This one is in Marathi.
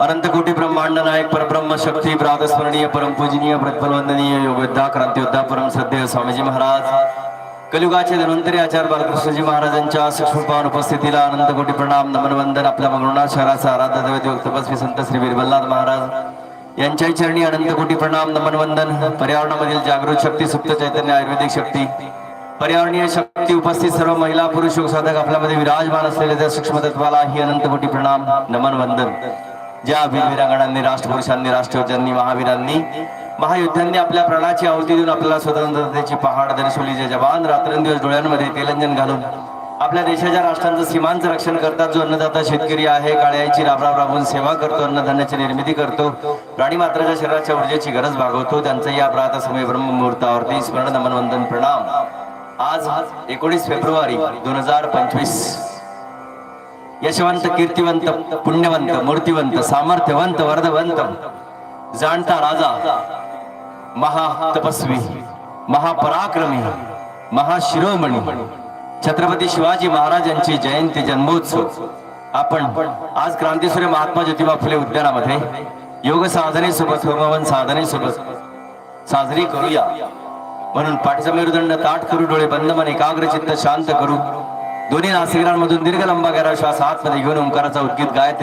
अनंतकोटी ब्रह्मांड नायक परब्रह्म शक्ती प्रातस्मरणीय परम पूजनीय प्रज्वलवंदनीय योगयोद्धा क्रांतियोद्धा परम स्वामीजी महाराज। कलियुगाचे धन्वंतरी आचार्य बालकृष्णजी महाराजांच्या सूक्ष्मपावन उपस्थितीला अनंत कोटी प्रणाम नमन वंदन आपल्या मंगळनाथ शहराचा आराध्य दैवत तपस्वी संत श्री बिरबल्लाद महाराज। यांच्याही चरणी अनंतकोटी प्रणाम नमन वंदन पर्यावरणामधील जागृत शक्ती सुप्त चैतन्य आयुर्वेदिक शक्ती। पर्यावरणीय शक्ती उपस्थित सर्व महिला पुरुष योग साधक आपल्यामध्ये विराजमान असलेले त्या सूक्ष्म तत्वाला ही अनंतकोटी प्रणाम नमन वंदन ज्या वीरवीरांगणांनी राष्ट्रपुरुषांनी राष्ट्रयोद्ध्यांनी महावीरांनी महायुद्धांनी आपल्या प्राणाची आहुती देऊन आपल्याला स्वतंत्रतेची पहाड दर्शवली जे जवान रात्रंदिवस डोळ्यांमध्ये तेलंजन घालून आपल्या देशाच्या राष्ट्रांचं सीमांचं रक्षण करतात जो अन्नदाता शेतकरी आहे काळ्याची राबराब राबून सेवा करतो अन्नधान्याची निर्मिती करतो प्राणी मात्राच्या शरीराच्या ऊर्जेची गरज भागवतो त्यांचं या प्रात समय ब्रह्ममुहूर्तावरती स्मरण नमन वंदन प्रणाम. आज एकोणीस फेब्रुवारी दोन हजार पंचवीस. यशवंत कीर्तिवंत पुण्यवंत मूर्तिवंत सामर्थ्यवंत वर्धवंत जाणता राजा महा तपस्वी महापराक्रमी महाशिरोमणी छत्रपती शिवाजी महाराजांची जयंती जन्मोत्सव. आपण आज क्रांतीसूर्य महात्मा ज्योतिबा फुले उद्यानामध्ये योग साधनेसोबत होमवन साधनेसोबत साजरी करूया. म्हणून पाठीचा मेरुदंड ताट करू डोळे बंद मन एकाग्र चित्त शांत करू. दोन्ही नासिकांमधून दीर्घ लंबा करा श्वास आतमध्ये घेऊन ओंकाराचा उद्गीत गायत्री